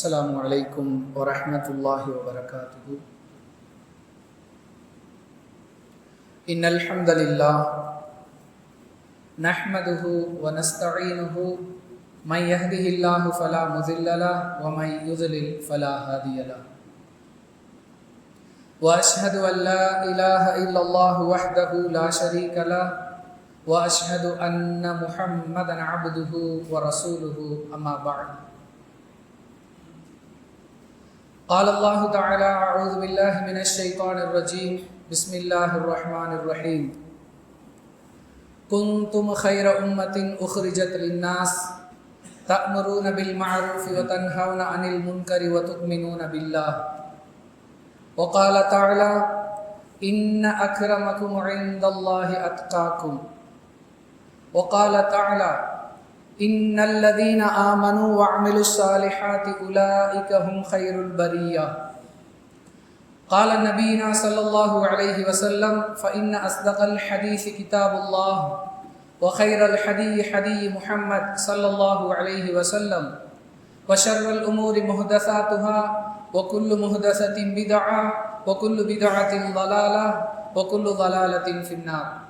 السلام عليكم ورحمة الله وبركاته. إن الحمد لله نحمده ونستعينه. من يهده الله فلا مضل له ومن يضلل فلا هادي له. وأشهد أن لا إله إلا الله وحده لا شريك له. وأشهد أن محمدا عبده ورسوله أما بعد. قال الله تعالى أعوذ بالله من الشيطان الرجيم. بسم الله الرحمن الرحيم. كنتم خير أمة أخرجت للناس تأمرون بالمعروف وتنهون عن المنكر وتؤمنون بالله. وقال تعالى إن أكرمكم عند الله أتقاكم. وقال تعالى إن الذين آمنوا وعملوا الصالحات أولئك هم خير البرية. قال نبينا صلى الله عليه وسلم فإن أصدق الحديث كتاب الله وخير الحدي حدي محمد صلى الله عليه وسلم وشر الأمور محدثاتها وكل محدثة بدعة وكل بدعة ضلالة وكل ضلالة في النار.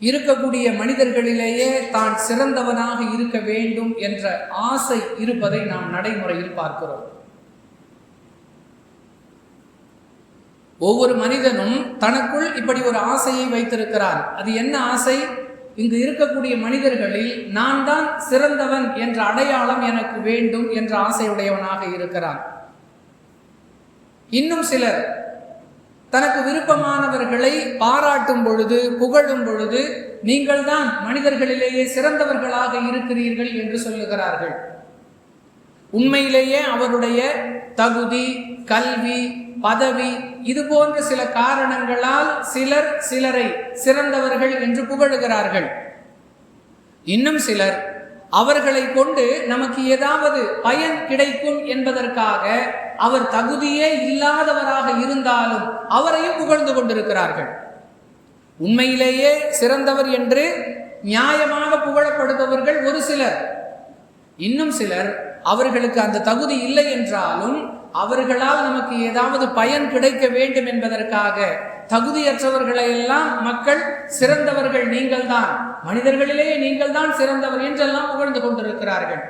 இருக்கக்கூடிய மனிதர்களிலேயே தான் சிறந்தவனாக இருக்க வேண்டும் என்ற ஆசை இருப்பதை நாம் நடைமுறையில் பார்க்கிறோம். ஒவ்வொரு மனிதனும் தனக்குள் இப்படி ஒரு ஆசையை வைத்திருக்கிறான் அது என்ன ஆசை? இங்கு இருக்கக்கூடிய மனிதர்களில் நான் தான் சிறந்தவன் என்ற அடையாளம் எனக்கு வேண்டும் என்ற ஆசையுடையவனாக இருக்கிறான். இன்னும் சிலர் தனக்கு விருப்பமானவர்களை பாராட்டும் பொழுது புகழும் பொழுது நீங்கள் தான் மனிதர்களிலேயே சிறந்தவர்களாக இருக்கிறீர்கள் என்று சொல்லுகிறார்கள். உண்மையிலேயே அவருடைய தகுதி கல்வி பதவி இது போன்ற சில காரணங்களால் சிலர் சிலரை சிறந்தவர்கள் என்று புகழுகிறார்கள். இன்னும் சிலர் அவர்களை கொண்டு நமக்கு ஏதாவது பயன் கிடைக்கும் என்பதற்காக அவர் தகுதியே இல்லாதவராக இருந்தாலும் அவரையும் புகழ்ந்து கொண்டிருக்கிறார்கள். உண்மையிலேயே சிறந்தவர் என்று நியாயமாக புகழப்படுபவர்கள் ஒரு சிலர். இன்னும் சிலர் அவர்களுக்கு அந்த தகுதி இல்லை என்றாலும் அவர்களால் நமக்கு ஏதாவது பயன் கிடைக்க வேண்டும் என்பதற்காக தகுதியற்றவர்களை எல்லாம் மக்கள் சிறந்தவர்கள் நீங்கள் தான் மனிதர்களிலேயே நீங்கள் தான் சிறந்தவர் என்றெல்லாம் புகழ்ந்து கொண்டிருக்கிறார்கள்.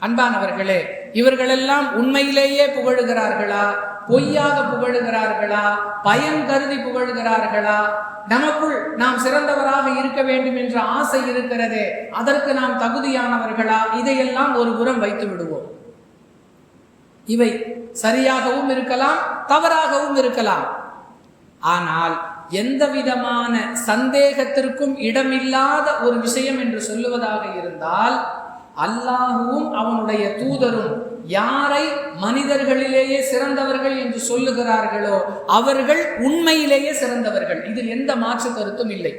அன்பானவர்களே இவர்களெல்லாம் உண்மையிலேயே புகழுகிறார்களா? பொய்யாக புகழுகிறார்களா? பயன் கருதி புகழுகிறார்களா? நமக்குள் நாம் சிறந்தவராக இருக்க வேண்டும் என்ற ஆசை இருக்கிறதே அதற்கு நாம் தகுதியானவர்களா? இதையெல்லாம் ஒரு புறம் வைத்து விடுவோம். இவை சரியாகவும் இருக்கலாம் தவறாகவும் இருக்கலாம். ஆனால் எந்த விதமான சந்தேகத்திற்கும் இடமில்லாத ஒரு விஷயம் என்று சொல்லுவதாக இருந்தால் அல்லாஹுவும் அவனுடைய தூதரும் யாரை மனிதர்களிலேயே சிறந்தவர்கள் என்று சொல்லுகிறார்களோ அவர்கள் உண்மையிலேயே சிறந்தவர்கள். இதில் எந்த மாற்று கருத்தும் இல்லை.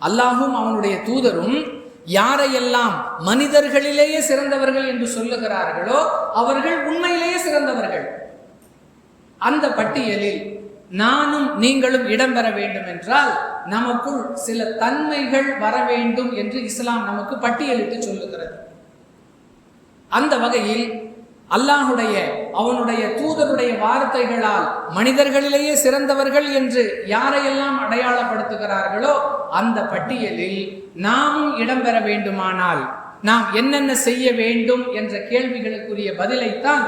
அல்லாஹும் அவனுடைய தூதரும் யாரையெல்லாம் மனிதர்களிலேயே சிறந்தவர்கள் என்று சொல்லுகிறார்களோ அவர்கள் உண்மையிலேயே சிறந்தவர்கள். அந்த பட்டியலில் நானும் நீங்களும் இடம்பெற வேண்டும் என்றால் நமக்குள் சில தன்மைகள் வர வேண்டும் என்று இஸ்லாம் நமக்கு பட்டியலிட்டு சொல்லுகிறது. அந்த வகையில் அல்லாஹுடைய அவனுடைய தூதருடைய வார்த்தைகளால் மனிதர்களிலேயே சிறந்தவர்கள் என்று யாரையெல்லாம் அடையாளப்படுத்துகிறார்களோ அந்த பட்டியலில் நாமும் இடம்பெற வேண்டுமானால் நாம் என்னென்ன செய்ய வேண்டும் என்ற கேள்விகளுக்குரிய பதிலைத்தான்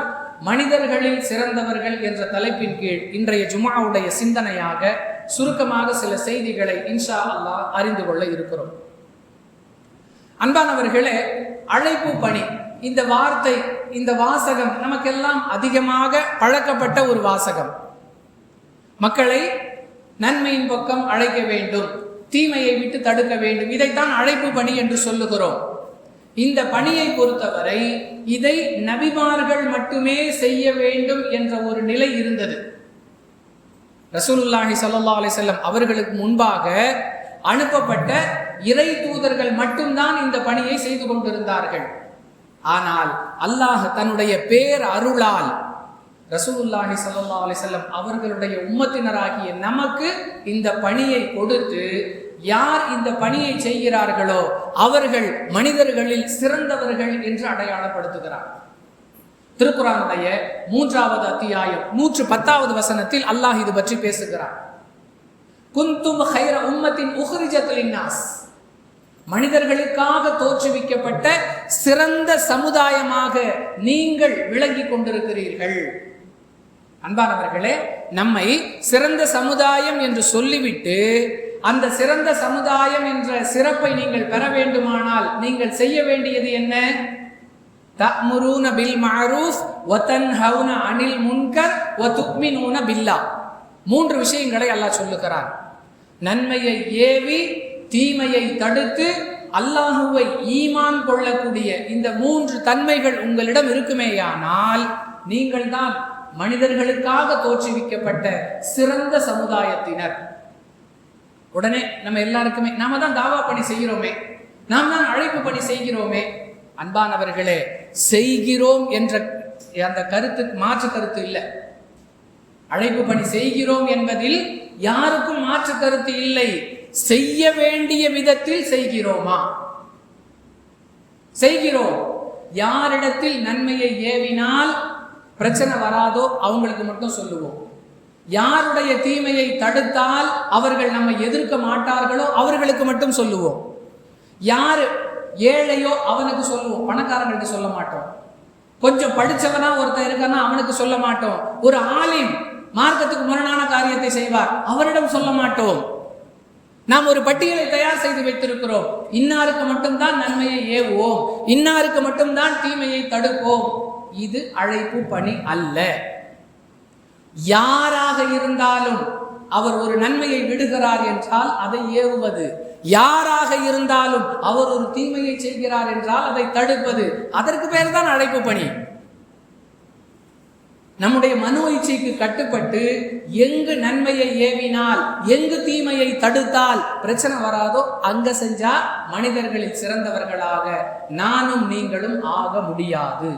மனிதர்களில் சிறந்தவர்கள் என்ற தலைப்பின் கீழ் இன்றைய ஜுமாவுடைய சிந்தனையாக சுருக்கமாக சில செய்திகளை இன்ஷா அல்லாஹ் அறிந்து கொள்ள இருக்கிறோம். அன்பானவர்களே அழைப்பு பணி இந்த வார்த்தை இந்த வாசகம் நமக்கெல்லாம் அதிகமாக பழக்கப்பட்ட ஒரு வாசகம். மக்களை நன்மையின் பக்கம் அழைக்க வேண்டும் தீமையை விட்டு தடுக்க வேண்டும் இதைத்தான் அழைப்பு பணி என்று சொல்லுகிறோம். இந்த பணியை பொறுத்தவரை இதை நபிமார்கள் மட்டுமே செய்ய வேண்டும் என்ற ஒரு நிலை இருந்தது. ரசூலுல்லாஹி சல்லா அலிசல்லம் அவர்களுக்கு முன்பாக அனுப்பப்பட்ட இறை தூதர்கள் மட்டும்தான் இந்த பணியை செய்து கொண்டிருந்தார்கள். ஆனால் அல்லாஹ் தன்னுடைய பேர் அருளால் ரசூலுல்லாஹி சல்லா அலிசல்லம் அவர்களுடைய உம்மத்தினராகிய நமக்கு இந்த பணியை கொடுத்து யார் இந்த பணியை செய்கிறார்களோ அவர்கள் மனிதர்களில் சிறந்தவர்கள் என்று அடையாளப்படுத்துகிறார். திருக்குறானுடைய மூன்றாவது அத்தியாயம் நூற்று பத்தாவது வசனத்தில் அல்லாஹ் இது பற்றி பேசுகிறார். குந்தும் ஹைர உம்மத்தின் உஹ்ரிஜத்லின்னாஸ் மனிதர்களுக்காக தோற்றுவிக்கப்பட்ட சிறந்த சமுதாயமாக நீங்கள் விளங்கி கொண்டிருக்கிறீர்கள். அன்பானவர்களே நம்மை சிறந்த சமுதாயம் என்று சொல்லிவிட்டு அந்த சிறந்த சமுதாயம் என்ற சிறப்பை நீங்கள் பெற வேண்டுமானால் நீங்கள் செய்ய வேண்டியது என்ன? தமுரூன பில் மாரூஸ் வ தன்ஹவுன அனில் முன்கர் வ துக்மினூன பில்லா. மூன்று விஷயங்களை அல்லாஹ் சொல்லுகிறான். நன்மையை ஏவி தீமையை தடுத்து அல்லாஹுவை ஈமான் கொள்ளக்கூடிய இந்த மூன்று தன்மைகள் உங்களிடம் இருக்குமேயானால் நீங்கள் தான் மனிதர்களுக்காக தோற்றுவிக்கப்பட்ட சிறந்த சமுதாயத்தினர். உடனே நம்ம எல்லாருக்குமே நாம தான் தாவா பணி செய்கிறோமே. நாம் தான் அழைப்பு பணி செய்கிறோமே. அன்பானவர்களே செய்கிறோம் என்ற அந்த கருத்து மாற்று கருத்து இல்லை. அழைப்பு பணி செய்கிறோம் என்பதில் யாருக்கும் மாற்று கருத்து இல்லை. செய்ய வேண்டிய விதத்தில் செய்கிறோமா? செய்கிறோம். யாரிடத்தில் நன்மையை ஏவினால் பிரச்சனை வராதோ அவங்களுக்கு மட்டும் சொல்லுவோம். யாருடைய தீமையை தடுத்தால் அவர்கள் நம்மை எதிர்க்க மாட்டார்களோ அவர்களுக்கு மட்டும் சொல்லுவோம். யார் ஏழையோ அவனுக்கு சொல்லுவோம். பணக்காரங்களுக்கு சொல்ல மாட்டோம். கொஞ்சம் படித்தவனா ஒருத்தன் இருக்கானா அவனுக்கு சொல்ல மாட்டோம். ஒரு ஆலிம் மார்க்கத்துக்கு முரணான காரியத்தை செய்வார். அவரிடம் சொல்ல மாட்டோம். நாம் ஒரு பட்டியலை தயார் செய்து வைத்திருக்கிறோம். இன்னாருக்கு மட்டும்தான் நன்மையை ஏவுவோம். இன்னாருக்கு மட்டும்தான் தீமையை தடுப்போம். இது அழைப்பு பணி அல்ல. யாராக இருந்தாலும் அவர் ஒரு நன்மையை விடுகிறார் என்றால் அதை ஏவுவது. யாராக இருந்தாலும் அவர் ஒரு தீமையை செய்கிறார் என்றால் அதை தடுப்பது. அதற்கு பேர் தான் அழைப்பு பணி. நம்முடைய மனு இச்சைக்கு கட்டுப்பட்டு எங்கு நன்மையை ஏவினால் எங்கு தீமையை தடுத்தால் பிரச்சனை வராதோ அங்க செஞ்சா மனிதர்களில் சிறந்தவர்களாக நானும் நீங்களும் ஆக முடியாது.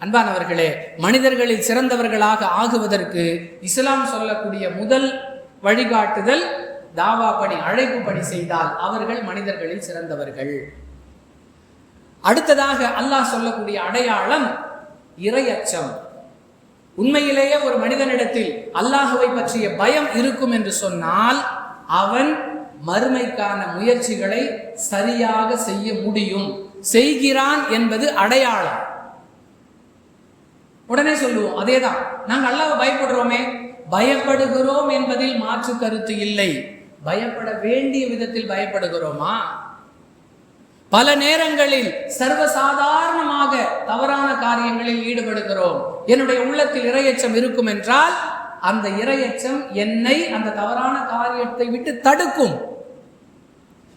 அன்பானவர்களே மனிதர்களில் சிறந்தவர்களாக ஆகுவதற்கு இஸ்லாம் சொல்லக்கூடிய முதல் வழிகாட்டுதல் தாவா பணி அழைப்பு பணி செய்தால் அவர்கள் மனிதர்களில் சிறந்தவர்கள். அடுத்ததாக அல்லாஹ் சொல்லக்கூடிய அடையாளம் இரையச்சம். உண்மையிலேயே ஒரு மனிதனிடத்தில் அல்லாஹுவை பற்றிய பயம் இருக்கும் என்று சொன்னால் அவன் மறுமைக்கான முயற்சிகளை சரியாக செய்ய முடியும். செய்கிறான் என்பது அடையாளம். உடனே சொல்லுவோம் அதேதான். நாங்கள் அல்லாவை பயப்படுறோமே. பயப்படுகிறோம் என்பதில் மாற்று கருத்து இல்லை. பயப்பட வேண்டிய விதத்தில் பயப்படுகிறோமா? பல நேரங்களில் சர்வசாதாரணமாக தவறான காரியங்களில் ஈடுபடுகிறோம். என்னுடைய உள்ளத்தில் இரையச்சம் இருக்கும் என்றால் அந்த இரையச்சம் என்னை அந்த தவறான காரியத்தை விட்டு தடுக்கும்.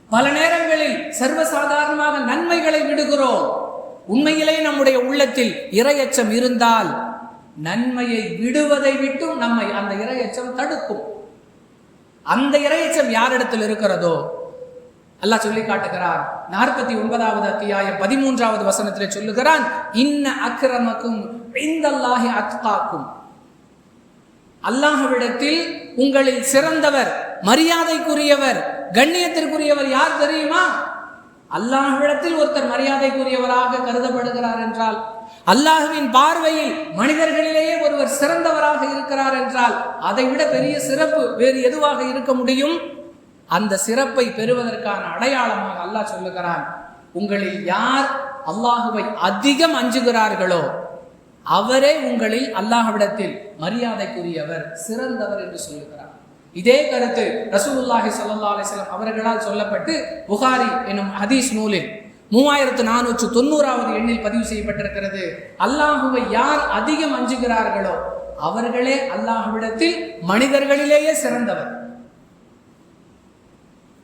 பல நேரங்களில் சர்வசாதாரணமாக நன்மைகளை விடுகிறோம். உண்மையிலே நம்முடைய உள்ளத்தில் இரையச்சம் இருந்தால் நன்மையை விடுவதை விட்டும் நம்மை அந்த இரையச்சம் தடுக்கும். அந்த இரையச்சம் யாரிடத்தில் இருக்கிறதோ? அல்லாஹ் சொல்லி காட்டுகிறார் நாற்பத்தி ஒன்பதாவது அத்தியாயம் பதிமூன்றாவது வசனத்திலே சொல்லுகிறான் இன்ன அக்கிரமக்கும் இந்தல்லாஹி அத்காக்கும். அல்லாஹ்விடத்தில் உங்களில் சிறந்தவர் மரியாதைக்குரியவர் கண்ணியத்திற்குரியவர் யார் தெரியுமா? அல்லாஹ்விடத்தில் ஒருத்தர் மரியாதைக்குரியவராக கருதப்படுகிறார் என்றால் அல்லாஹுவின் பார்வையில் மனிதர்களிலேயே ஒருவர் சிறந்தவராக இருக்கிறார் என்றால் அதை விட பெரிய சிறப்பு வேறு எதுவாக இருக்க முடியும்? அந்த சிறப்பை பெறுவதற்கான அடையாளமாக அல்லாஹ் சொல்லுகிறான் உங்களில் யார் அல்லாஹுவை அதிகம் அஞ்சுகிறார்களோ அவரே உங்களில் அல்லாஹ்விடத்தில் மரியாதைக்குரியவர் சிறந்தவர் என்று சொல்லுகிறார். இதே கருத்து ரசூலுல்லாஹி சல்லா அலிஸ்லாம் அவர்களால் சொல்லப்பட்டு புகாரி என்னும் ஹதீஸ் நூலில் மூவாயிரத்து நானூற்று தொண்ணூறாவது எண்ணில் பதிவு செய்யப்பட்டிருக்கிறது. அல்லாஹுவை யார் அதிகம் அஞ்சுகிறார்களோ அவர்களே அல்லாஹ்விடத்தில் மனிதர்களிலேயே சிறந்தவர்.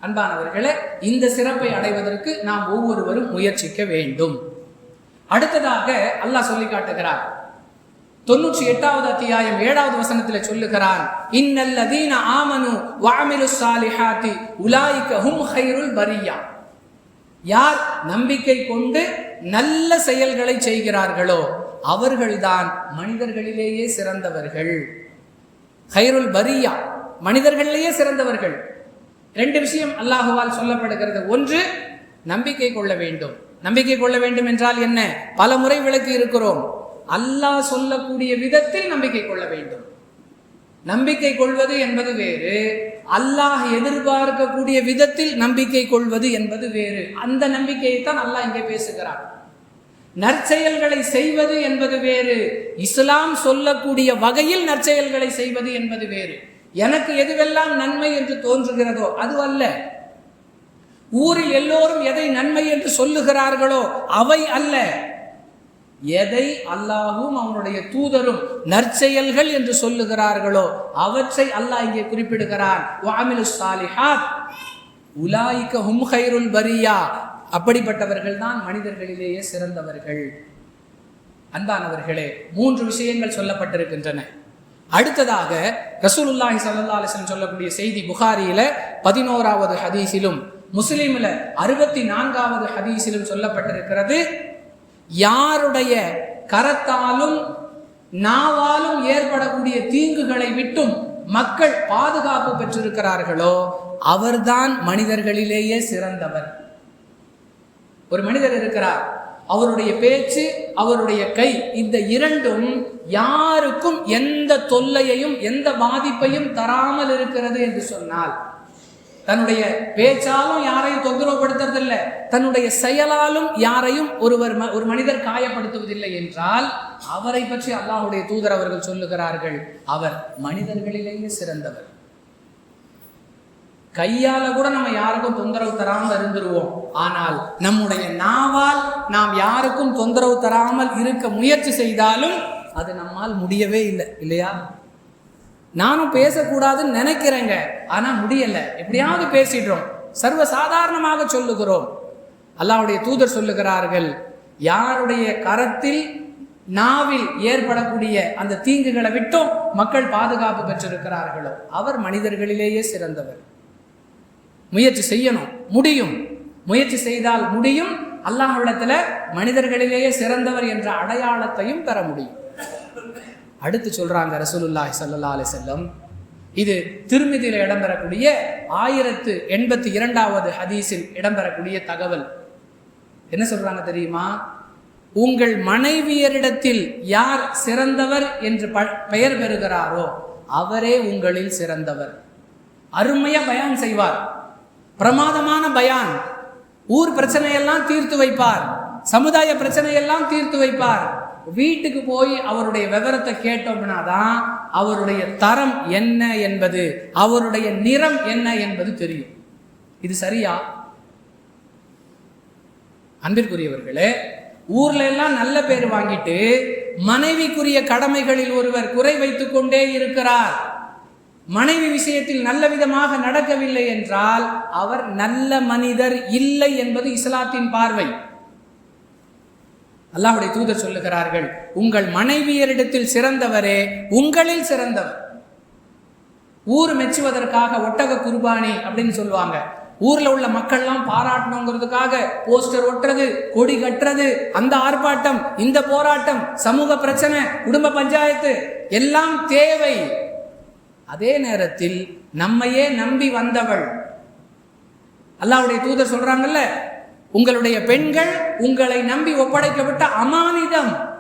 அன்பானவர்களே இந்த சிறப்பை அடைவதற்கு நாம் ஒவ்வொருவரும் முயற்சிக்க வேண்டும். அடுத்ததாக அல்லாஹ் சொல்லி காட்டுகிறார் தொண்ணூற்றி எட்டாவது அத்தியாயம் ஏழாவது வசனத்தில் சொல்லுகிறான் இன்னல்லதீன ஆமனு வாமிலு சாலிஹாத்தி உலாய்க ஹும் ஹைருல் பரியா. யார் நம்பிக்கை கொண்டு நல்ல செயல்களை செய்கிறார்களோ அவர்கள்தான் மனிதர்களிலேயே சிறந்தவர்கள். ஹைருல் பரியா மனிதர்களிலேயே சிறந்தவர்கள். ரெண்டு விஷயம் அல்லாஹுவால் சொல்லப்படுகிறது. ஒன்று நம்பிக்கை கொள்ள வேண்டும். நம்பிக்கை கொள்ள வேண்டும் என்றால் என்ன? பல முறை விளக்கி இருக்கிறோம் அல்லாஹ் சொல்லக்கூடிய விதத்தில் நம்பிக்கை கொள்ள வேண்டும். நம்பிக்கை கொள்வது என்பது வேறு அல்லாஹ் எதிர்பார்க்கக்கூடிய விதத்தில் நம்பிக்கை கொள்வது என்பது வேறு. அந்த நம்பிக்கையை தான் அல்லாஹ் இங்கே பேசுகிறார் நற்செயல்களை செய்வது என்பது வேறு இஸ்லாம் சொல்லக்கூடிய வகையில் நற்செயல்களை செய்வது என்பது வேறு. எனக்கு எதுவெல்லாம் நன்மை என்று தோன்றுகிறதோ அது அல்ல. ஊரில் எல்லோரும் எதை நன்மை என்று சொல்லுகிறார்களோ அவை அல்ல. எதை அல்லாஹும் அவனுடைய தூதரும் நற்செயல்கள் என்று சொல்லுகிறார்களோ அவற்றை அல்லாஹ் இங்கே குறிப்பிடுகிறான். உலாய்க்க ஹும் ஹைருல் பரியா அப்படிப்பட்டவர்கள் தான் மனிதர்களிலேயே சிறந்தவர்கள். அன்பானவர்களே மூன்று விஷயங்கள் சொல்லப்பட்டிருக்கின்றன. அடுத்ததாக ரசூலுல்லாஹி சல்லா அலைஹி சொல்லக்கூடிய செய்தி புகாரியில பதினோராவது ஹதீஸிலும் முஸ்லீமில் அறுபத்தி நான்காவது ஹதீஸிலும் சொல்லப்பட்டிருக்கிறது. யாருடைய கரத்தாலும் நாவாலும் ஏற்படக்கூடிய தீங்குகளை விட்டும் மக்கள் பாதுகாப்பு பெற்றிருக்கிறார்களோ அவர்தான் மனிதர்களிலேயே சிறந்தவர். ஒரு மனிதர் இருக்கிறார். அவருடைய பேச்சு அவருடைய கை இந்த இரண்டும் யாருக்கும் எந்த தொல்லையையும் எந்த பாதிப்பையும் தராமல் இருக்கிறது என்று சொன்னால் தன்னுடைய பேச்சாலும் யாரையும் தொந்தரவுப்படுத்துறதில்லை தன்னுடைய செயலாலும் யாரையும் ஒருவர் ம- ஒரு மனிதர் காயப்படுத்துவதில்லை என்றால் அவரை பற்றி அல்லாஹுடைய தூதர் அவர்கள் சொல்லுகிறார்கள் அவர் மனிதர்களிலேயே சிறந்தவர். கையால கூட நம்ம யாருக்கும் தொந்தரவு தராமல் இருந்துருவோம். ஆனால் நம்முடைய நாவால் நாம் யாருக்கும் தொந்தரவு தராமல் இருக்க முயற்சி செய்தாலும் அது நம்மால் முடியவே இல்லை இல்லையா? நானும் பேசக்கூடாதுன்னு நினைக்கிறேங்க. ஆனா முடியல. எப்படியாவது பேசிடுறோம். சர்வ சாதாரணமாக சொல்லுகிறோம். அல்லாவுடைய தூதர் சொல்லுகிறார்கள் யாருடைய கரத்தில் நாவில் ஏற்படக்கூடிய அந்த தீங்குகளை விட்டும் மக்கள் பாதுகாப்பு பெற்றிருக்கிறார்களோ அவர் மனிதர்களிலேயே சிறந்தவர். முயற்சி செய்யணும். முடியும். முயற்சி செய்தால் முடியும். அல்லாஹ்விடத்துல மனிதர்களிலேயே சிறந்தவர் என்ற அடையாளத்தையும் பெற முடியும். அடுத்து சொல்கிறாங்க ரசூலுல்லாஹி சல்லா அலி செல்லம் இது திருமிதியில் இடம்பெறக்கூடிய ஆயிரத்து எண்பத்தி இரண்டாவது ஹதீஸில் இடம்பெறக்கூடிய தகவல். என்ன சொல்கிறாங்க தெரியுமா? உங்கள் மனைவியரிடத்தில் யார் சிறந்தவர் என்று ப- பெயர் பெறுகிறாரோ அவரே உங்களில் சிறந்தவர். அருமையா பயான் செய்வார். பிரமாதமான பயான். ஊர் பிரச்சனையெல்லாம் தீர்த்து வைப்பார். சமுதாய பிரச்சனையெல்லாம் தீர்த்து வைப்பார். வீட்டுக்கு போய் அவருடைய விவரத்தை கேட்டோம்னா தான் அவருடைய தரம் என்ன என்பது அவருடைய நிறம் என்ன என்பது தெரியும். இது சரியா? அன்பிற்குரியவர்களே ஊர்ல எல்லாம் நல்ல பேர் வாங்கிட்டு மனைவிக்குரிய கடமைகளில் ஒருவர் குறை வைத்துக் கொண்டே இருக்கிறார். மனைவி விஷயத்தில் நல்ல விதமாக நடக்கவில்லை என்றால் அவர் நல்ல மனிதர் இல்லை என்பது இஸ்லாத்தின் பார்வை. அல்லாஹுடைய தூதர் சொல்லுகிறார்கள் உங்கள் மனைவியரிடத்தில் சிறந்தவரே உங்களில் சிறந்தவர். ஊர் மெச்சுவதற்காக ஒட்டக குர்பானி அப்படின்னு சொல்லுவாங்க. ஊர்ல உள்ள மக்கள்லாம் பாராட்டணுங்கிறதுக்காக போஸ்டர் ஒட்டுறது கொடி கட்டுறது அந்த ஆர்ப்பாட்டம் இந்த போராட்டம் சமூக பிரச்சனை குடும்ப பஞ்சாயத்து எல்லாம் தேவை. அதே நேரத்தில் நம்மையே நம்பி வந்தவள். அல்லாஹ்வுடைய தூதர் சொல்றாங்கல்ல உங்களுடைய பெண்கள் உங்களை நம்பி ஒப்படைக்கப்பட்ட அமானிதம்.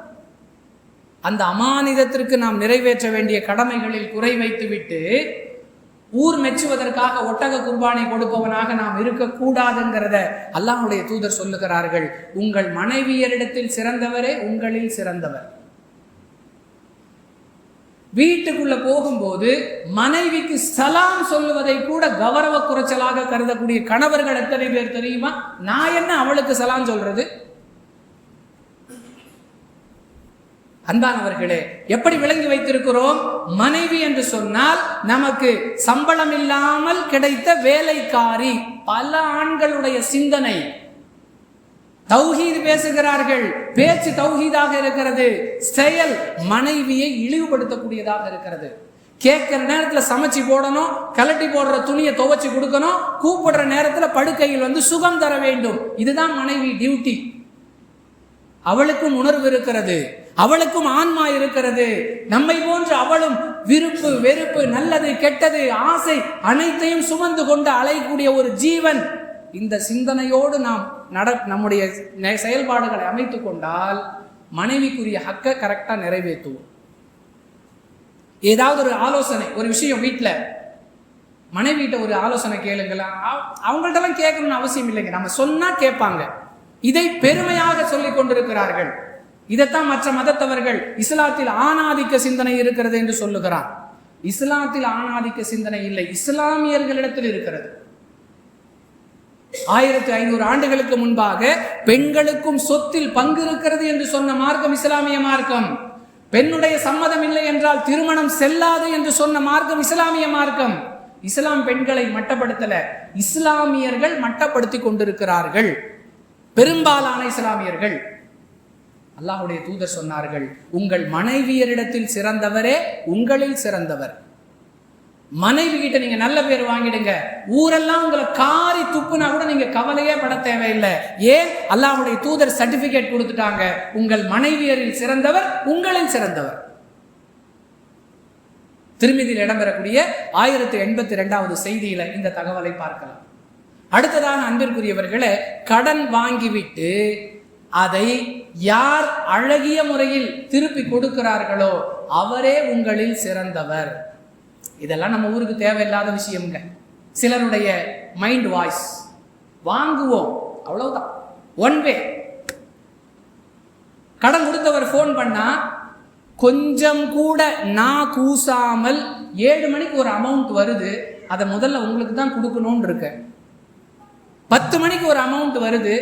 அந்த அமானிதத்திற்கு நாம் நிறைவேற்ற வேண்டிய கடமைகளில் குறை வைத்துவிட்டு ஊர் மெச்சுவதற்காக ஒட்டக குர்பானை கொடுப்பவனாக நாம் இருக்கக்கூடாதுங்கிறத அல்லாஹுடைய தூதர் சொல்லுகிறார்கள். உங்கள் மனைவியரிடத்தில் சிறந்தவரே உங்களில் சிறந்தவர். வீட்டுக்குள்ள போகும்போது மனைவிக்கு சலாம் சொல்லுவதை கூட கௌரவ குறைச்சலாக கருதக்கூடிய கணவர்கள் எத்தனை பேர் தெரியுமா? நான் என்ன அவளுக்கு சலாம் சொல்றது? அன்பானவர்களே எப்படி விளங்கி வைத்திருக்கிறோம்? மனைவி என்று சொன்னால் நமக்கு சம்பளம் இல்லாமல் கிடைத்த வேலைக்காரி பல ஆண்களுடைய சிந்தனை. தௌஹீது பேசுகிறார்கள். பேச்சு தௌஹீதாக இருக்கிறது. செயல் மனைவியை இழிவுபடுத்தக்கூடியதாக இருக்கிறது. கேட்கிற நேரத்தில் சமைச்சு போடணும் கலட்டி போடுற துணியை துவைச்சு கொடுக்கணும் கூப்பிடுற நேரத்தில் படுக்கையில் வந்து சுகம் தர வேண்டும். இதுதான் மனைவி டியூட்டி. அவளுக்கும் உணர்வு இருக்கிறது. அவளுக்கும் ஆன்மா இருக்கிறது. நம்மை போன்று அவளும் விருப்பு வெறுப்பு நல்லது கெட்டது ஆசை அனைத்தையும் சுமந்து கொண்டு அலையக்கூடிய ஒரு ஜீவன். இந்த சிந்தனையோடு நாம் நட நம்முடைய செயல்பாடுகளை அமைத்து கொண்டால் மனைவிக்குரிய ஹக்கை கரெக்டாக நிறைவேற்றுவோம். ஏதாவது ஒரு ஆலோசனை ஒரு விஷயம் வீட்டில் மனைவிட்ட ஒரு ஆலோசனை கேளுங்களா. அவங்கள்ட்டலாம் கேட்கணும்னு அவசியம் இல்லைங்க. நம்ம சொன்னா கேட்பாங்க. இதை பெருமையாக சொல்லிக் கொண்டிருக்கிறார்கள். இதைத்தான் மற்ற மதத்தவர்கள் இஸ்லாத்தில் ஆணாதிக்க சிந்தனை இருக்கிறது என்று சொல்லுகிறார் இஸ்லாத்தில் ஆணாதிக்க சிந்தனை இல்லை. இஸ்லாமியர்களிடத்தில் இருக்கிறது. ஆயிரத்தி ஐநூறு ஆண்டுகளுக்கு முன்பாக பெண்களுக்கும் சொத்தில் பங்கு இருக்கிறது என்று சொன்ன மார்க்கம் இஸ்லாமிய மார்க்கம். பெண்ணுடைய சம்மதம் இல்லை என்றால் திருமணம் செல்லாது என்று சொன்ன மார்க்கம் இஸ்லாமிய மார்க்கம். இஸ்லாம் பெண்களை மட்டப்படுத்தல இஸ்லாமியர்கள் மட்டப்படுத்தி கொண்டிருக்கிறார்கள். பெரும்பாலான இஸ்லாமியர்கள். அல்லாஹ்வுடைய தூதர் சொன்னார்கள் உங்கள் மனைவியரிடத்தில் சிறந்தவரே உங்களில் சிறந்தவர். மனைவி கிட்ட நீங்க நல்ல பேர் வாங்கிடுங்க. ஊரெல்லாம் உங்களை காரி துப்புனா கூட நீங்க கவலையே பட தேவையில்லை. ஏன்? அல்லாஹ்வுடைய தூதர் சர்டிபிகேட் கொடுத்துட்டாங்க. உங்கள் மனைவியரில் சிறந்தவர் உங்களில் சிறந்தவர். திருமதியில் இடம்பெறக்கூடிய ஆயிரத்தி எண்பத்தி ரெண்டாவது செய்தியில இந்த தகவலை பார்க்கலாம். அடுத்ததாக அன்பிற்குரியவர்களே கடன் வாங்கிவிட்டு அதை யார் அழகிய முறையில் திருப்பி கொடுக்கிறார்களோ அவரே உங்களில் சிறந்தவர். இதெல்லாம் நம்ம ஊருக்கு தேவையில்லாத விஷயம்ங்க. சிலருடைய மைண்ட் வாய்ஸ் வாங்குவோம். அவ்வளவுதான். ஒன் வே கடன் கொடுத்தவர் ஃபோன் பண்ணா கொஞ்சம் கூட நான் கூசாமல் ஏழு மணிக்கு ஒரு அமௌண்ட் வருது அதை முதல்ல உங்களுக்கு தான் கொடுக்கணும்னு இருக்க. பத்து மணிக்கு ஒரு அமௌண்ட் வருது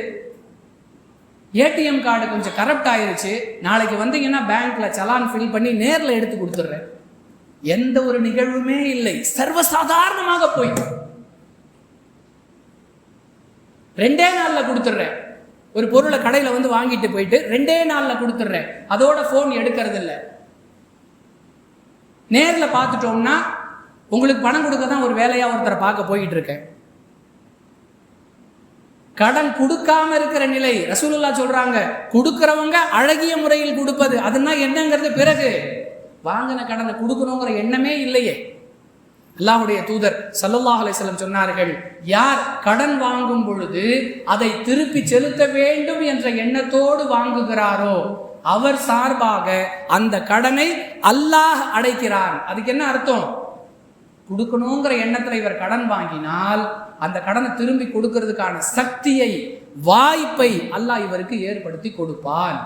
ஏடிஎம் கார்டு கொஞ்சம் கரப்ட் ஆயிருச்சு நாளைக்கு வந்தீங்கன்னா பேங்க்ல சலான் ஃபில் பண்ணி நேரில் எடுத்து கொடுத்துட்றேன். எந்த ஒரு நிகழ்வுமே இல்லை. சர்வசாதாரணமாக போய். ரெண்டே நாளில் கொடுத்துட்றேன். ஒரு பொருளை கடையில் வந்து வாங்கிட்டு போயிட்டு ரெண்டே நாளில் கொடுத்துட்றேன். அதோட ஃபோன் எடுக்கிறது இல்லை நேரில் பார்த்துட்டோம்னா உங்களுக்கு பணம் கொடுக்க தான் ஒரு வேலையாக ஒருத்தரை பார்க்க போயிட்டு இருக்கேன். கடன் கொடுக்காம இருக்கிற நிலை. ரசூலுல்லா சொல்றாங்க கொடுக்கிறவங்க அழகிய முறையில் கொடுப்பது. அதுனா என்னங்கிறது பிறகு. வாங்கின கடனை கொடுக்கணுங்கிற எண்ணமே இல்லையே. அல்லாஹ்வுடைய தூதர் சல்லல்லாஹ் அலிஸ்லம் சொன்னார்கள் யார் கடன் வாங்கும் பொழுது அதை திருப்பி செலுத்த வேண்டும் என்ற எண்ணத்தோடு வாங்குகிறாரோ அவர் சார்பாக அந்த கடனை அல்லாஹ் அடைக்கிறான். அதுக்கு என்ன அர்த்தம்? கொடுக்கணுங்கிற எண்ணத்தில் இவர் கடன் வாங்கினால் அந்த கடனை திரும்பி கொடுக்கறதுக்கான சக்தியை வாய்ப்பை அல்லாஹ் இவருக்கு ஏற்படுத்தி கொடுப்பான்.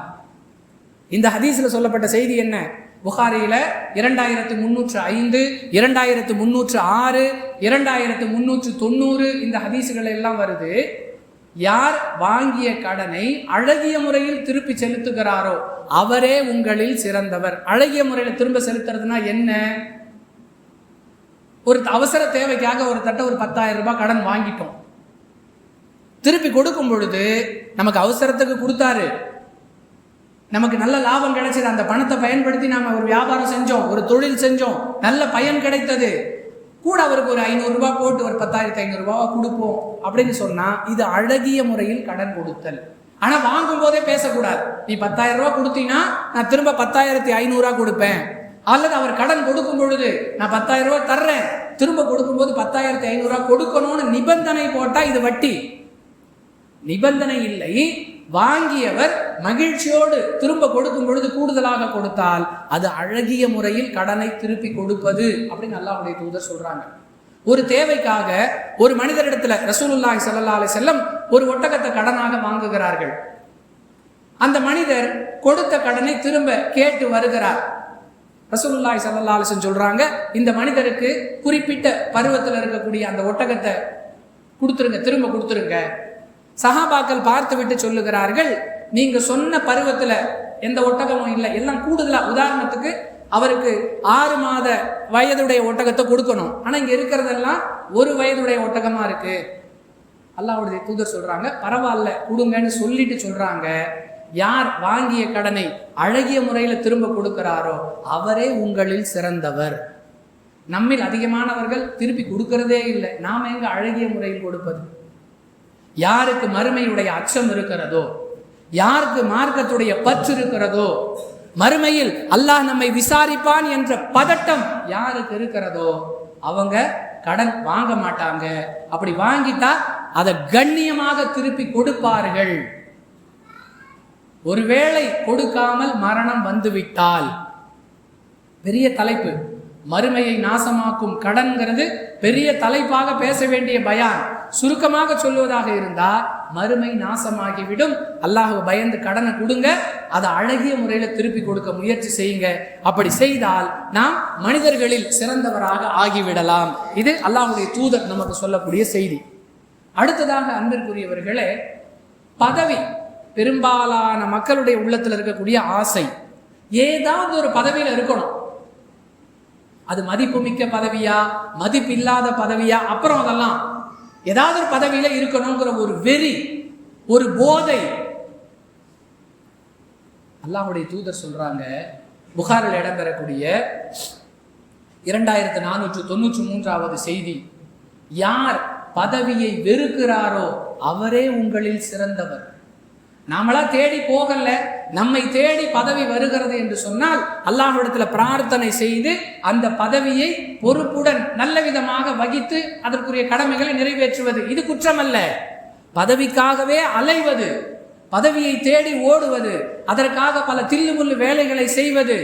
இந்த ஹதீஸில் சொல்லப்பட்ட செய்தி என்ன? புகாரியில் இரண்டாயிரத்து முன்னூற்று ஐந்து இரண்டாயிரத்து முன்னூற்று ஆறு இரண்டாயிரத்து முன்னூற்று தொண்ணூறு இந்த ஹதீஸுகள் எல்லாம் வருது. யார் வாங்கிய கடனை அழகிய முறையில் திருப்பி செலுத்துகிறாரோ அவரே உங்களில் சிறந்தவர். அழகிய முறையில் திரும்ப செலுத்துறதுனா என்ன? ஒரு அவசர தேவைக்காக ஒரு தட்ட ஒரு பத்தாயிரம் ரூபாய் கடன் வாங்கிட்டோம். திருப்பி கொடுக்கும் பொழுது நமக்கு அவசரத்துக்கு கொடுத்தாரு. நமக்கு நல்ல லாபம் கிடைச்சது. அந்த பணத்தை பயன்படுத்தி நாம ஒரு வியாபாரம் செஞ்சோம் ஒரு தொழில் செஞ்சோம். நல்ல பயன் கிடைத்தது. கூட அவருக்கு ஒரு ஐநூறுரூபா போட்டு ஒரு பத்தாயிரத்தி ஐநூறுரூவா கொடுப்போம் அப்படின்னு சொன்னால் இது அழகிய முறையில் கடன் கொடுத்தல். ஆனால் வாங்கும் போதே பேசக்கூடாது. நீ பத்தாயிரம் ரூபாய் கொடுத்தீங்கன்னா நான் திரும்ப பத்தாயிரத்தி ஐநூறுரூவா கொடுப்பேன். அல்லது அவர் கடன் கொடுக்கும் பொழுது நான் பத்தாயிரம் தர்றேன். திரும்ப கொடுக்கும்போது பத்தாயிரத்தி ஐநூறுரூவா கொடுக்கணும்னு நிபந்தனை போட்டால் இது வட்டி. நிபந்தனை இல்லை. வாங்கியவர் மகிழ்ச்சியோடு திரும்ப கொடுக்கும் பொழுது கூடுதலாக கொடுத்தால் அது அழகிய முறையில் கடனை திருப்பி கொடுப்பது அப்படின்னு அல்லாஹ்வுடைய தூதர் சொல்றாங்க. ஒரு தேவைக்காக ஒரு மனிதரிடத்துல ரசூலுல்லாஹி சல்லா அலைஹி செல்லம் ஒரு ஒட்டகத்தை கடனாக வாங்குகிறார்கள். அந்த மனிதர் கொடுத்த கடனை திரும்ப கேட்டு வருகிறார். ரசூலுல்லாஹி சல்லா அலிசன் சொல்றாங்க இந்த மனிதருக்கு குறிப்பிட்ட பருவத்தில் இருக்கக்கூடிய அந்த ஒட்டகத்தை கொடுத்துருங்க திரும்ப கொடுத்துருங்க. சஹாபாக்கள் பார்த்து விட்டு சொல்லுகிறார்கள் நீங்க சொன்ன பருவத்துல எந்த ஒட்டகமும் இல்லை. எல்லாம் கூடுதலா உதாரணத்துக்கு அவருக்கு ஆறு மாத வயதுடைய ஒட்டகத்தை கொடுக்கணும். ஆனா இங்க இருக்கிறதெல்லாம் ஒரு வயதுடைய ஒட்டகமா இருக்கு. அல்லாவுடைய தூதர் சொல்றாங்க பரவாயில்ல கொடுங்கன்னு சொல்லிட்டு சொல்றாங்க. யார் வாங்கிய கடனை அழகிய முறையில திரும்ப கொடுக்கிறாரோ அவரே உங்களில் சிறந்தவர். நம்மில் அதிகமானவர்கள் திருப்பி கொடுக்கறதே இல்லை. நாம எங்க அழகிய முறையில் கொடுப்பது? யாருக்கு மறுமையுடைய அச்சம் இருக்கிறதோ யாருக்கு மார்க்கத்துடைய பற்று இருக்கிறதோ மறுமையில் அல்லாஹ் நம்மை விசாரிப்பான் என்ற பதட்டம் யாருக்கு இருக்கிறதோ அவங்க கடன் வாங்க மாட்டாங்க. அப்படி வாங்கிட்டா அதை கண்ணியமாக திருப்பி கொடுப்பார்கள். ஒருவேளை கொடுக்காமல் மரணம் வந்துவிட்டால் பெரிய தலைப்பு. மறுமையை நாசமாக்கும் கடன்கிறது பெரிய தலைப்பாக பேச வேண்டிய பயான். சுருக்கமாக சொல்வதாக இருந்தா மறுமை நாசமாகிவிடும். அல்லாஹ் பயந்து கடனை கொடுங்க அதை அழகிய முறையில் திருப்பி கொடுக்க முயற்சி செய்யுங்க. அப்படி செய்தால் நாம் மனிதர்களில் சிறந்தவராக ஆகிவிடலாம். இது அல்லாஹுடைய தூதர் நமக்கு சொல்லக்கூடிய செய்தி. அடுத்ததாக அன்பிற்குரியவர்களே பதவி பெரும்பாலான மக்களுடைய உள்ளத்தில் இருக்கக்கூடிய ஆசை. ஏதாவது ஒரு பதவியில் இருக்கணும். அது மதிப்புமிக்க பதவியா? மதிப்பில்லாத பதவியா? அப்புறம் அதெல்லாம். ஏதாவது ஒரு பதவியில இருக்கணுங்கிற ஒரு வெறி ஒரு போதை. அல்லாஹுடைய தூதர் சொல்றாங்க புகாரில் இடம்பெறக்கூடிய இரண்டாயிரத்து நானூற்று தொண்ணூற்றி மூன்றாவது செய்தி. யார் பதவியை வெறுக்கிறாரோ அவரே உங்களில் சிறந்தவர். நாமளாக தேடி போகல நம்மை தேடி பதவி வருகிறது என்று சொன்னால் அல்லாஹிடத்தில் பிரார்த்தனை செய்து அந்த பதவியை பொறுப்புடன் நல்ல விதமாக வகித்து அதற்குரிய கடமைகளை நிறைவேற்றுவது. இது குற்றமல்ல. பதவிக்காகவே அலைவது பதவியை தேடி ஓடுவது அதற்காக பல தில்லுமுள்ளு வேலைகளை செய்வது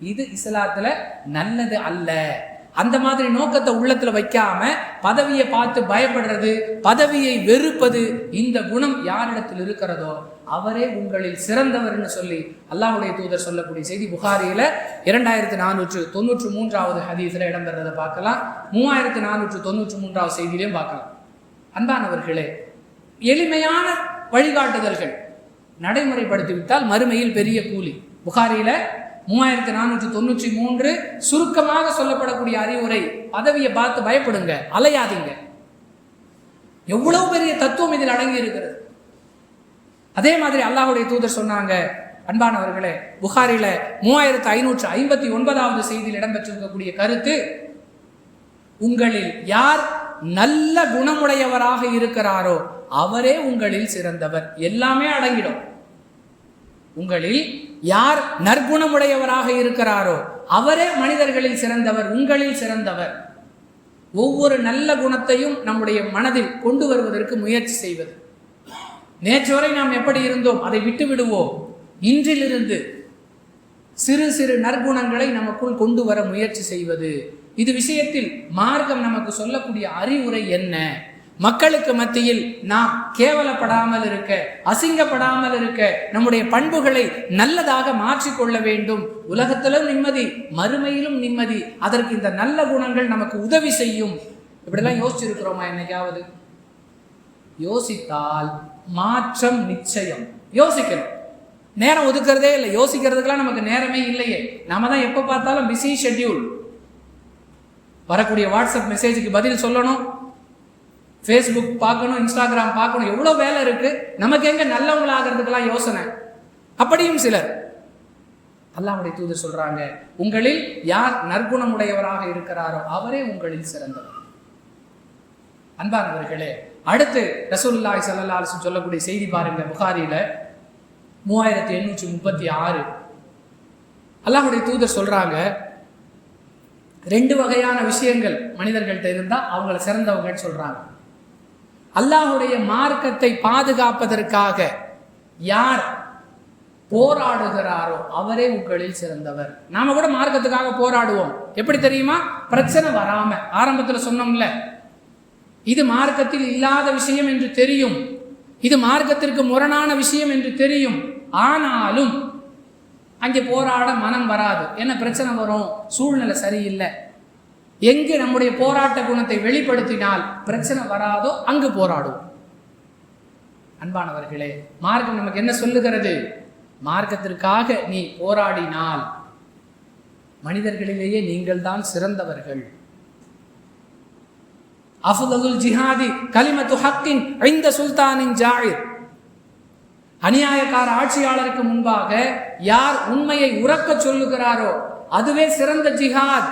இது இஸ்லாத்தில் நல்லது அல்ல. அந்த மாதிரி நோக்கத்தை உள்ளத்தில் வைக்காம பதவியை பார்த்து பயப்படுறது பதவியை வெறுப்பது இந்த குணம் யாரிடத்தில் இருக்கிறதோ அவரே உங்களில் சிறந்தவர்னு சொல்லி அல்லாஹுடைய தூதர் சொல்லக்கூடிய செய்தி புகாரியில இரண்டாயிரத்தி நானூற்று தொண்ணூற்று மூன்றாவது ஹதீஸில் இடம்பெறதை பார்க்கலாம். மூவாயிரத்து நானூற்று தொண்ணூற்று மூன்றாவது செய்தியிலையும் பார்க்கலாம். அன்பானவர்களே எளிமையான வழிகாட்டுதல்கள் நடைமுறைப்படுத்திவிட்டால் மறுமையில் பெரிய கூலி. புகாரியில மூவாயிரத்தி நானூற்றி தொண்ணூற்றி மூன்று சுருக்கமாக சொல்லப்படக்கூடிய அறிவுரை பதவியை பார்த்து பயப்படுங்க அலையாதீங்க. எவ்வளவு பெரிய தத்துவம் இதில் அடங்கி இருக்கிறது அதே மாதிரி அல்லாஹுடைய தூதர் சொன்னாங்க அன்பானவர்களே புகாரில மூவாயிரத்து ஐநூற்று ஐம்பத்தி ஒன்பதாவது செய்தியில் இடம்பெற்றிருக்கக்கூடிய கருத்து உங்களில் யார் நல்ல குணமுடையவராக இருக்கிறாரோ அவரே உங்களில் சிறந்தவர். எல்லாமே அடங்கிடும். உங்களில் யார் நற்குணமுடையவராக இருக்கிறாரோ அவரே மனிதர்களில் சிறந்தவர் உங்களில் சிறந்தவர். ஒவ்வொரு நல்ல குணத்தையும் நம்முடைய மனதில் கொண்டு வருவதற்கு முயற்சி செய்வது. நேற்று வரை நாம் எப்படி இருந்தோம்? அதை விட்டு விடுவோம். இன்றிலிருந்து சிறு சிறு நற்குணங்களை நமக்குள் கொண்டு வர முயற்சி செய்வது. இது விஷயத்தில் மார்க்கம் நமக்கு சொல்லக்கூடிய அறிவுரை என்ன? மக்களுக்கு மத்தியில் நாம் கேவலப்படாமல் இருக்க அசிங்கப்படாமல் இருக்க நம்முடைய பண்புகளை நல்லதாக மாற்றிக்கொள்ள வேண்டும். உலகத்திலும் நிம்மதி மறுமையிலும் நிம்மதி. அதற்கு இந்த நல்ல குணங்கள் நமக்கு உதவி செய்யும். இப்படிலாம் யோசிச்சிருக்கிறோமா என்னைக்காவது? யோசித்தால் மாற்றம் நிச்சயம். யோசிக்கணும். நேரம் ஒதுக்கிறதே இல்லை. யோசிக்கிறதுக்கெல்லாம் நமக்கு நேரமே இல்லையே. நாம தான் எப்போ பார்த்தாலும் பிஸி ஷெட்யூல் வரக்கூடிய வாட்ஸ்அப் மெசேஜுக்கு பதில் சொல்லணும். ஃபேஸ்புக் பார்க்கணும் இன்ஸ்டாகிராம் பார்க்கணும் எவ்வளோ வேலை இருக்குது நமக்கு எங்கே நல்லவங்களாகிறதுக்கெல்லாம் யோசனை. அப்படியும் சிலர். அல்லாவுடைய தூதர் சொல்கிறாங்க உங்களில் யார் நற்குணமுடையவராக இருக்கிறாரோ அவரே உங்களில் சிறந்தவர். அன்பானவர்களே அடுத்து ரசூல்லாய் சல்லா அலைஹி சொல்லக்கூடிய செய்தி பாருங்க புகாரியில் மூவாயிரத்தி எண்ணூற்றி முப்பத்தி ஆறு. அல்லாஹுடைய தூதர் சொல்கிறாங்க ரெண்டு வகையான விஷயங்கள் மனிதர்கள்ட்ட இருந்தால் அவங்கள சிறந்தவங்கன்னு சொல்கிறாங்க அல்லாஹ்வுடைய மார்க்கத்தை பாதுகாப்பதற்காக யார் போராடுகிறாரோ அவரே உங்களில் சிறந்தவர். நாம கூட மார்க்கத்துக்காக போராடுவோம். எப்படி தெரியுமா? பிரச்சனை வராம. ஆரம்பத்துல சொன்னோம்ல. இது மார்க்கத்தில் இல்லாத விஷயம் என்று தெரியும். இது மார்க்கத்திற்கு முரணான விஷயம் என்று தெரியும். ஆனாலும் அங்கே போராட மனம் வராது. என்ன பிரச்சனை வரும்? சூழ்நிலை சரியில்லை. எங்கு நம்முடைய போராட்ட குணத்தை வெளிப்படுத்தினால் பிரச்சனை வராதோ அங்கு போராடுவோம். அன்பானவர்களே மார்க்கம் நமக்கு என்ன சொல்லுகிறது? மார்க்கத்திற்காக நீ போராடினால் மனிதர்களிலேயே நீங்கள் தான் சிறந்தவர்கள். அஃதலுல் ஜிஹாதி கலிமத்து ஹக்கின் ஐந்த சுல்தானின் ஜாயிர். அநியாயக்கார ஆட்சியாளருக்கு முன்பாக யார் உண்மையை உறக்க சொல்லுகிறாரோ அதுவே சிறந்த ஜிஹாத்.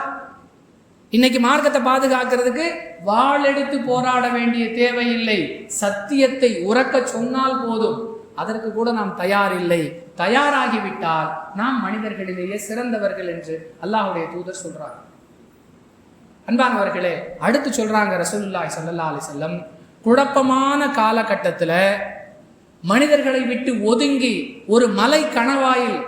இன்னைக்கு மார்க்கத்தை பாதுகாக்கிறதுக்கு வாள் எடுத்து போராட வேண்டிய தேவையில்லை. சத்தியத்தை உறக்க சொன்னால் போதும். அதற்கு கூட நாம் தயார் இல்லை தயாராகிவிட்டால் நாம் மனிதர்களிலேயே சிறந்தவர்கள் என்று அல்லாஹுடைய தூதர் சொல்றார். அன்பானவர்களே அடுத்து சொல்றாங்க ரசூல்லாய் சல்லா அலி செல்லம் குழப்பமான காலகட்டத்தில் மனிதர்களை விட்டு ஒதுங்கி ஒரு மலை கணவாயில்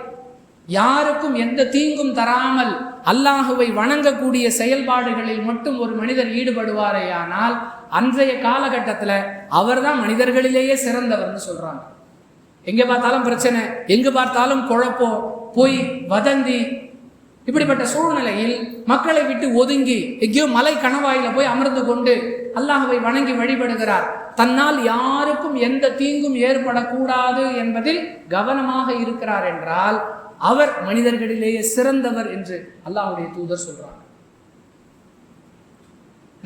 யாருக்கும் எந்த தீங்கும் தராமல் அல்லாஹுவை வணங்கக்கூடிய செயல்பாடுகளில் மட்டும் ஒரு மனிதர் ஈடுபடுவாரேயானால் அன்றைய காலகட்டத்தில் அவர்தான் மனிதர்களிலேயே சிறந்தவர்னு சொல்கிறாங்க எங்கே பார்த்தாலும் பிரச்சனை எங்கு பார்த்தாலும் குழப்பம் பொய் வதந்தி இப்படிப்பட்ட சூழ்நிலையில் மக்களை விட்டு ஒதுங்கி எங்கேயோ மலை கணவாயில போய் அமர்ந்து கொண்டு அல்லாஹுவை வணங்கி வழிபடுகிறார். தன்னால் யாருக்கும் எந்த தீங்கும் ஏற்படக்கூடாது என்பதில் கவனமாக இருக்கிறார் என்றால் அவர் மனிதர்களிலேயே சிறந்தவர் என்று அல்லாஹுடைய தூதர் சொல்றார்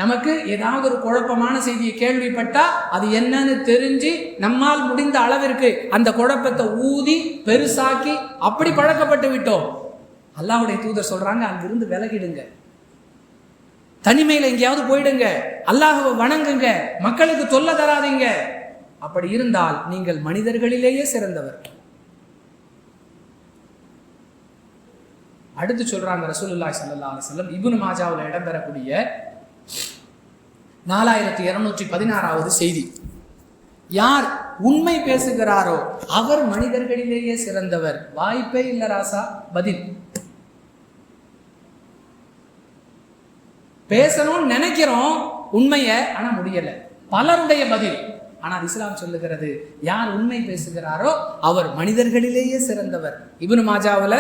நமக்கு ஏதாவது ஒரு குழப்பமான செய்தியை கேள்விப்பட்டா அது என்னன்னு தெரிஞ்சு நம்மால் முடிந்த அளவிற்கு அந்த குழப்பத்தை ஊதி பெருசாக்கி அப்படி பழக்கப்பட்டு விட்டோம். அல்லாஹுடைய தூதர் சொல்றாங்க அங்கிருந்து விலகிடுங்க. தனிமையில எங்கேயாவது போயிடுங்க. அல்லாஹுவை வணங்குங்க. மக்களுக்கு தொல்லை தராதீங்க. அப்படி இருந்தால் நீங்கள் மனிதர்களிலேயே சிறந்தவர். அடுத்து சொல்றாங்க ரசூலுல்லாய் சல்லா அலைஹி வஸல்லம் இப்னு மாஜாவில் இடம்பெறக்கூடிய நாலாயிரத்தி இருநூற்றி பதினாறாவது செய்தி. யார் உண்மை பேசுகிறாரோ அவர் மனிதர்களிலேயே சிறந்தவர். வாய்ப்பே இல்ல ராசா பதில். பேசணும்னு நினைக்கிறோம் உண்மையை ஆனா முடியல. பலருடைய பதில். ஆனால் இஸ்லாம் சொல்லுகிறது யார் உண்மை பேசுகிறாரோ அவர் மனிதர்களிலேயே சிறந்தவர். இவனு மாஜாவுல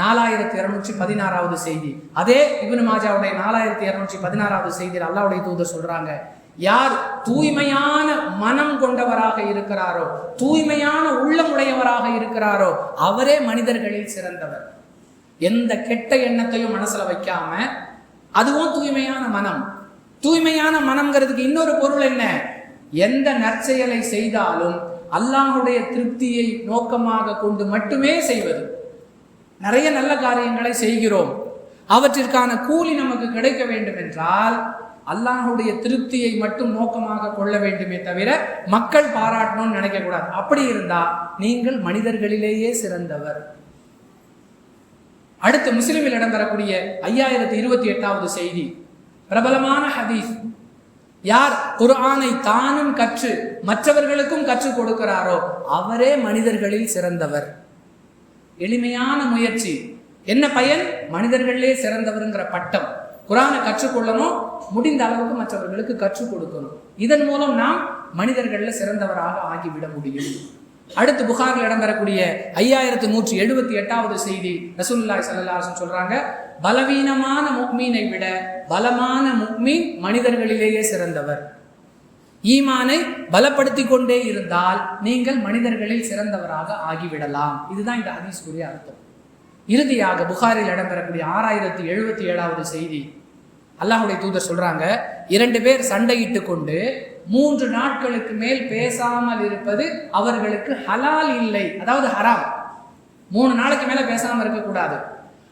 நாலாயிரத்தி இருநூற்றி பதினாறாவது செய்தி. அதே இப்னு மாஜாவுடைய நாலாயிரத்தி இருநூற்றி பதினாறாவது செய்தியில் அல்லாவுடைய தூதர் சொல்றாங்க யார் தூய்மையான மனம் கொண்டவராக இருக்கிறாரோ தூய்மையான உள்ளமுடையவராக இருக்கிறாரோ அவரே மனிதர்களில் சிறந்தவர். எந்த கெட்ட எண்ணத்தையும் மனசுல வைக்காம அதுவும் தூய்மையான மனம். தூய்மையான மனம்ங்கிறதுக்கு இன்னொரு பொருள் என்ன? எந்த நற்செயலை செய்தாலும் அல்லாஹுடைய திருப்தியை நோக்கமாக கொண்டு மட்டுமே செய்வது. நிறைய நல்ல காரியங்களை செய்கிறோம். அவற்றிற்கான கூலி நமக்கு கிடைக்க வேண்டும் என்றால் அல்லாஹுடைய திருப்தியை மட்டும் நோக்கமாக கொள்ள வேண்டுமே தவிர மக்கள் பாராட்டணும்னு நினைக்க கூடாது அப்படி இருந்தா நீங்கள் மனிதர்களிலேயே சிறந்தவர். அடுத்து முஸ்லிமில் இடம்பெறக்கூடிய ஐயாயிரத்தி இருபத்தி எட்டாவது செய்தி. பிரபலமான ஹதீஸ். யார் குர்ஆனை தானும் கற்று மற்றவர்களுக்கும் கற்றுக் கொடுக்கிறாரோ அவரே மனிதர்களில் சிறந்தவர். எளிமையான முயற்சி. என்ன பயன்? மனிதர்களே சிறந்தவருங்கிற பட்டம். குரானை கற்றுக்கொள்ளணும் முடிந்த அளவுக்கு மற்றவர்களுக்கு கற்றுக் கொடுக்கணும். இதன் மூலம் நாம் மனிதர்களில் சிறந்தவராக ஆகிவிட முடியும். அடுத்து புகாரில் இடம்பெறக்கூடிய ஐயாயிரத்து நூற்றி எழுபத்தி எட்டாவது செய்தி ரசூல்லாய் ஸல்லல்லாஹு சொல்றாங்க பலவீனமான முக்மீனை விட பலமான முக்மீன் மனிதர்களிலேயே சிறந்தவர். ஈமானை பலப்படுத்தி கொண்டே இருந்தால் நீங்கள் மனிதர்களில் சிறந்தவராக ஆகிவிடலாம். இதுதான் இந்த ஹதீஸ்க்குரிய அர்த்தம். இறுதியாக புகாரில் இடம்பெறக்கூடிய ஆறாயிரத்தி எழுபத்தி ஏழாவது செய்தி. அல்லாஹுடைய தூதர் சொல்றாங்க இரண்டு பேர் சண்டையிட்டு கொண்டு மூன்று நாட்களுக்கு மேல் பேசாமல் இருப்பது அவர்களுக்கு ஹலால் இல்லை. அதாவது ஹராம். மூணு நாளைக்கு மேல பேசாமல் இருக்கக்கூடாது.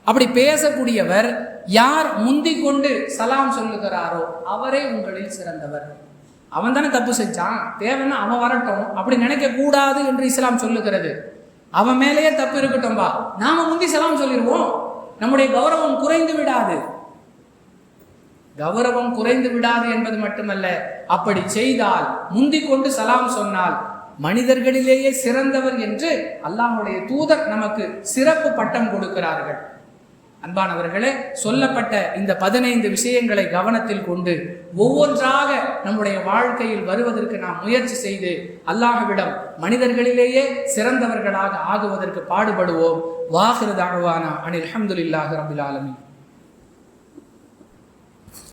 அப்படி பேசக்கூடியவர் யார் முந்திக் கொண்டு சலாம் சொல்லுகிறாரோ அவரே உங்களில் சிறந்தவர். அவன் தானே தப்பு செஞ்சான். தேவைன்னா அவன் வரட்டும். அப்படி நினைக்க கூடாது என்று இஸ்லாம் சொல்லுகிறது. அவன் மேலேயே தப்பு இருக்கட்டும்பா நாம முந்தி சலாம் சொல்லிடுவோம் நம்முடைய கௌரவம் குறைந்து விடாது. கௌரவம் குறைந்து விடாது என்பது மட்டுமல்ல. அப்படி செய்தால் முந்தி கொண்டு சலாம் சொன்னால் மனிதர்களிலேயே சிறந்தவர் என்று அல்லாஹுடைய தூதர் நமக்கு சிறப்பு பட்டம் கொடுக்கிறார்கள். அன்பானவர்களே சொல்லப்பட்ட இந்த பதினைந்து விஷயங்களை கவனத்தில் கொண்டு ஒவ்வொன்றாக நம்முடைய வாழ்க்கையில் வருவதற்கு நாம் முயற்சி செய்து அல்லாஹ்விடம் மனிதர்களிலேயே சிறந்தவர்களாக ஆகுவதற்கு பாடுபடுவோம். வாஹிரு அனில் அஹமதுல்லாஹ் ரபுல் ஆலமின்.